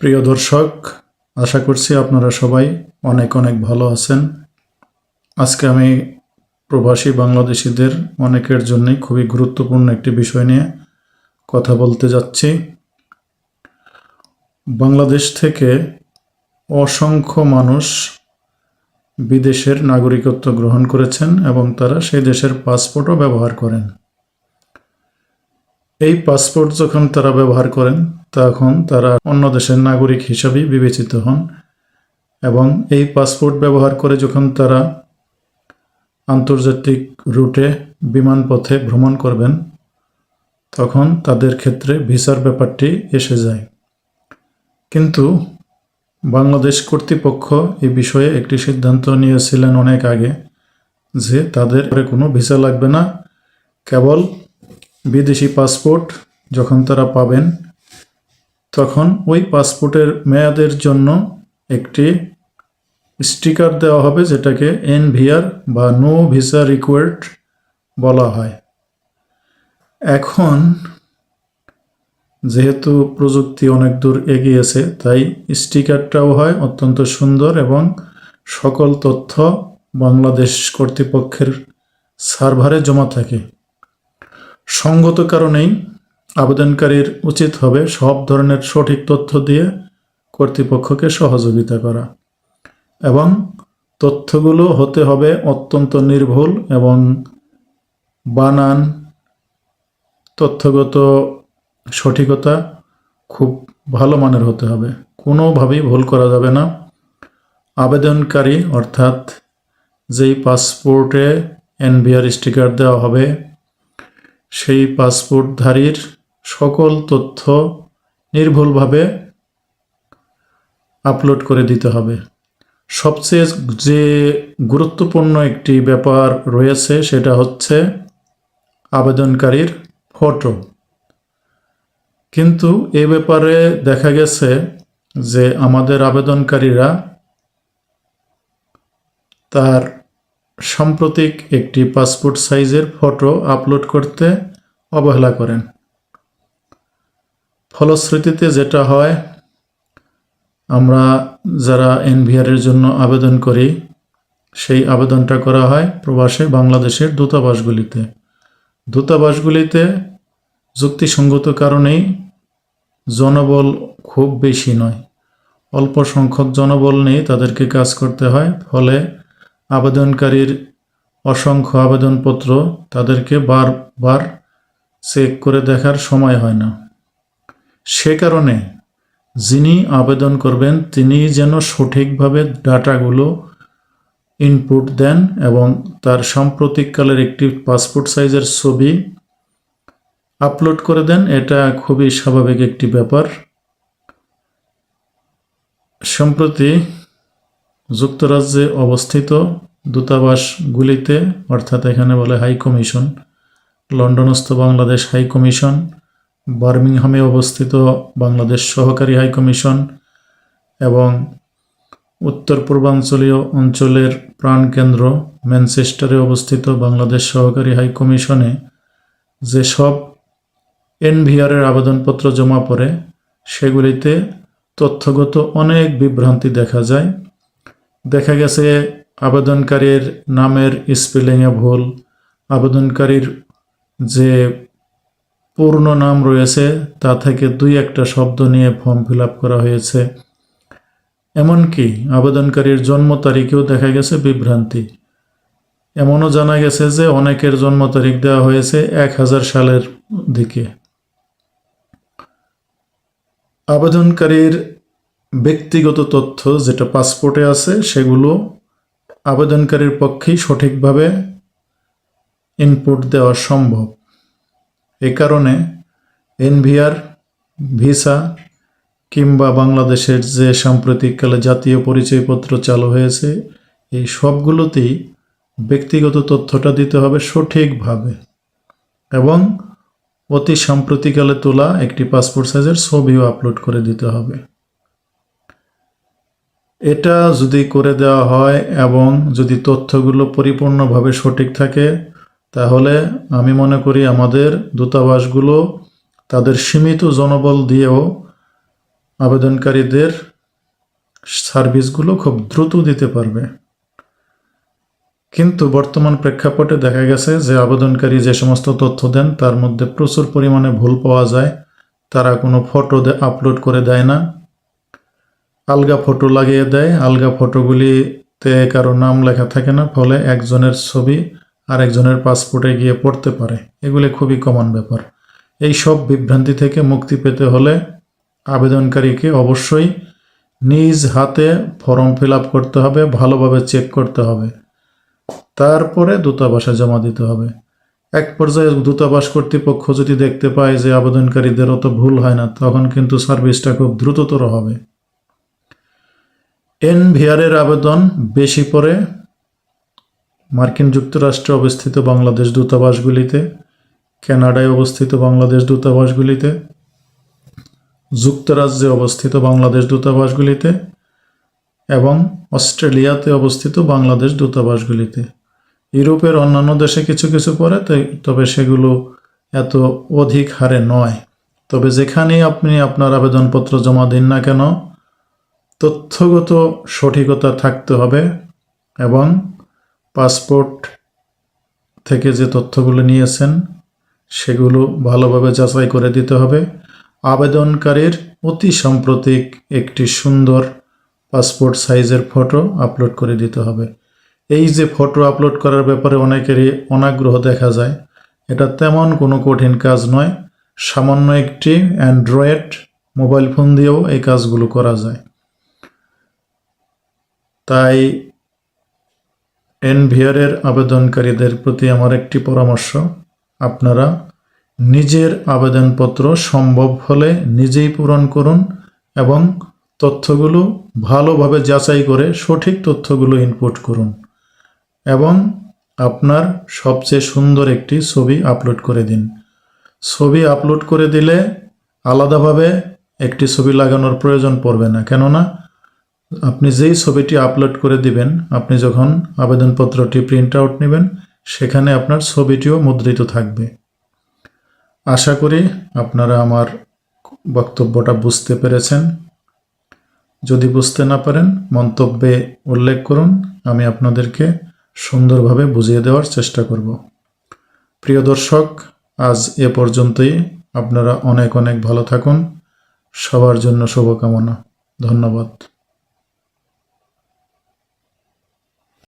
প্রিয় দর্শক, আশা করছি আপনারা সবাই অনেক অনেক ভালো আছেন। আজকে আমি প্রবাসী বাংলাদেশিদের অনেকের জন্যই খুবই গুরুত্বপূর্ণ একটি বিষয় নিয়ে কথা বলতে যাচ্ছি। বাংলাদেশ থেকে অসংখ্য মানুষ বিদেশের নাগরিকত্ব গ্রহণ করেছেন এবং তারা সেই দেশের পাসপোর্টও ব্যবহার করেন। এই পাসপোর্ট যখন তারা ব্যবহার করেন, তখন তারা অন্য দেশের নাগরিক হিসাবেই বিবেচিত হন এবং এই পাসপোর্ট ব্যবহার করে যখন তারা আন্তর্জাতিক রুটে বিমানপথে ভ্রমণ করবেন, তখন তাদের ক্ষেত্রে ভিসার ব্যাপারটি এসে যায়। কিন্তু বাংলাদেশ কর্তৃপক্ষ এই বিষয়ে একটি সিদ্ধান্ত নিয়েছিলেন অনেক আগে যে তাদের কোনো ভিসা লাগবে না, কেবল বিদেশি পাসপোর্ট যখন তারা পাবেন, তখন ওই পাসপোর্টের মেয়াদের জন্য একটি স্টিকার দেওয়া হবে যেটাকে এনভিআর বা নো ভিসা রিকোয়ার্ড বলা হয়। এখন যেহেতু প্রযুক্তি অনেক দূর এগিয়েছে, তাই স্টিকারটাও হয় অত্যন্ত সুন্দর এবং সকল তথ্য বাংলাদেশ কর্তৃপক্ষের সার্ভারে জমা থাকে। সঙ্গত কারণেই আবেদনকারীর উচিত হবে সব ধরনের সঠিক তথ্য দিয়ে কর্তৃপক্ষকে সহযোগিতা করা এবং তথ্যগুলো হতে হবে অত্যন্ত নির্ভুল এবং বানান তথ্যগত সঠিকতা খুব ভালো মানের হতে হবে। কোনোভাবেই ভুল করা যাবে না। আবেদনকারী অর্থাৎ যেই পাসপোর্টে এনবিআর স্টিকার দেওয়া হবে সেই পাসপোর্টধারীর সকল তথ্য নির্ভুলভাবে আপলোড করে দিতে হবে। সবচেয়ে যে গুরুত্বপূর্ণ একটি ব্যাপার রয়েছে সেটা হচ্ছে আবেদনকারীর ফটো। কিন্তু এ ব্যাপারে দেখা গেছে যে আমাদের আবেদনকারীরা তার সাম্প্রতিক একটি পাসপোর্ট সাইজের ফটো আপলোড করতে অবহেলা করেন। ফলশ্রুতিতে যেটা হয়, আমরা যারা এনভিআরের জন্য আবেদন করি, সেই আবেদনটা করা হয় প্রবাসে বাংলাদেশের দূতাবাসগুলিতে। দূতাবাসগুলিতে যুক্তিসঙ্গত কারণেই জনবল খুব বেশি নয়। অল্প সংখ্যক জনবল নেই তাদেরকে কাজ করতে হয়, ফলে আবেদনকারীর অসংখ্য আবেদনপত্র তাদেরকে বারবার চেক করে দেখার সময় হয় না। সে কারণে যিনি আবেদন করবেন, তিনি যেন সঠিকভাবে ডাটাগুলো ইনপুট দেন এবং তার সাম্প্রতিককালের একটি পাসপোর্ট সাইজের ছবি আপলোড করে দেন, এটা খুবই স্বাভাবিক একটি ব্যাপার। সম্প্রতি যুক্তরাজ্যে অবস্থিত দূতাবাসগুলিতে, অর্থাৎ এখানে বলে হাই কমিশন লন্ডনস্থ বাংলাদেশ হাই কমিশন, বার্মিংহামে অবস্থিত বাংলাদেশ সহকারী হাই কমিশন এবং উত্তর পূর্বাঞ্চলীয় অঞ্চলের প্রাণকেন্দ্র ম্যানচেস্টারে অবস্থিত বাংলাদেশ সহকারী হাই কমিশনে যেসব এনভিআরের আবেদনপত্র জমা পড়ে, সেগুলিতে তথ্যগত অনেক বিভ্রান্তি দেখা যায়। দেখা গেছে আবেদনকারীর নামের স্পেলিংয়ে ভুল, আবেদনকারীর যে পূর্ণ নাম রয়েছে, তা থেকে দুই একটা শব্দ নিয়ে ফর্ম ফিল করা হয়েছে। এমনকি আবেদনকারীর জন্ম তারিখেও দেখা গেছে বিভ্রান্তি। এমনও জানা গেছে যে অনেকের জন্ম তারিখ দেওয়া হয়েছে এক হাজার সালের দিকে। আবেদনকারীর ব্যক্তিগত তথ্য যেটা পাসপোর্টে আছে, সেগুলো আবেদনকারীর পক্ষেই সঠিকভাবে ইনপুট দেওয়া সম্ভব। এ কারণে এনভিআর, ভিসা কিংবা বাংলাদেশের যে সাম্প্রতিককালে জাতীয় পরিচয়পত্র চালু হয়েছে, এই সবগুলোতেই ব্যক্তিগত তথ্যটা দিতে হবে সঠিকভাবে এবং অতি সাম্প্রতিকালে তোলা একটি পাসপোর্ট সাইজের ছবিও আপলোড করে দিতে হবে। এটা যদি করে দেওয়া হয় এবং যদি তথ্যগুলো পরিপূর্ণভাবে সঠিক থাকে তাহলে আমি মনে করি আমাদের দূতাবাসগুলো তাদের সীমিত জনবল দিয়েও আবেদনকারীদের সার্ভিসগুলো খুব দ্রুত দিতে পারবে। কিন্তু বর্তমান প্রেক্ষাপটে দেখা গেছে যে আবেদনকারী যে সমস্ত তথ্য দেন, তার মধ্যে প্রচুর পরিমাণে ভুল পাওয়া যায়। তারা কোনো ফটো আপলোড করে দেয় না। আলগা ফটো লাগিয়ে দেয়। আলগা ফটোগুলিতে কারও নাম লেখা থাকে না। ফলে একজনের ছবি আর একজনের পাসপোর্টে গিয়ে পড়তে পারে। এগুলি খুবই কমন ব্যাপার। এই সব বিভ্রান্তি থেকে মুক্তি পেতে হলে আবেদনকারীকে অবশ্যই নিজ হাতে ফর্ম ফিল আপ করতে হবে, ভালোভাবে চেক করতে হবে। তারপরে দূতাবাসে জমা দিতে হবে। এক পর্যায়ে দূতাবাস কর্তৃপক্ষ যদি দেখতে পায় যে আবেদনকারীদের অত ভুল হয় না, তখন কিন্তু সার্ভিসটা খুব দ্রুততর হবে। এনভিআরের আবেদন বেশি পড়ে মার্কিন যুক্তরাষ্ট্রে অবস্থিত বাংলাদেশ দূতাবাসগুলিতে, কানাডায় অবস্থিত বাংলাদেশ দূতাবাসগুলিতে, যুক্তরাজ্যে অবস্থিত বাংলাদেশ দূতাবাসগুলিতে এবং অস্ট্রেলিয়াতে অবস্থিত বাংলাদেশ দূতাবাসগুলিতে। ইউরোপের অন্যান্য দেশে কিছু কিছু পড়ে তবে সেগুলো এত অধিক হারে নয়। তবে যেখানেই আপনি আপনার আবেদনপত্র জমা দিন না কেন, তথ্যগত সঠিকতা থাকতে হবে এবং পাসপোর্ট থেকে যে তথ্যগুলো নিয়েছেন, সেগুলো ভালোভাবে যাচাই করে দিতে হবে। আবেদনকারীর অতি সাম্প্রতিক একটি সুন্দর পাসপোর্ট সাইজের ফটো আপলোড করে দিতে হবে। এই যে ফটো আপলোড করার ব্যাপারে অনেকেরই অনাগ্রহ দেখা যায়, এটা তেমন কোনো কঠিন কাজ নয়। সামান্য একটি অ্যান্ড্রয়েড মোবাইল ফোন দিয়েও এই কাজগুলো করা যায়। তাই এনভিআরের আবেদনকারীদের প্রতি আমার একটি পরামর্শ। আপনারা নিজের আবেদনপত্র সম্ভব হলে নিজেই পূরণ করুন এবং তথ্যগুলো ভালোভাবে যাচাই করে সঠিক তথ্যগুলো ইনপুট করুন এবং আপনার সবচেয়ে সুন্দর একটি ছবি আপলোড করে দিন। ছবি আপলোড করে দিলে আলাদাভাবে একটি ছবি লাগানোর প্রয়োজন পড়বে না। কেননা আপনি যেই ছবিটি আপলোড করে দিবেন, আপনি যখন আবেদনপত্রটি প্রিন্ট আউট নেবেন, সেখানে আপনার ছবিটিও মুদ্রিত থাকবে। আশা করি আপনারা আমার বক্তব্যটা বুঝতে পেরেছেন। যদি বুঝতে না পারেন, মন্তব্যে উল্লেখ করুন, আমি আপনাদেরকে সুন্দরভাবে বুঝিয়ে দেওয়ার চেষ্টা করব। প্রিয় দর্শক, আজ এ পর্যন্তই। আপনারা অনেক অনেক ভালো থাকুন। সবার জন্য শুভকামনা। ধন্যবাদ।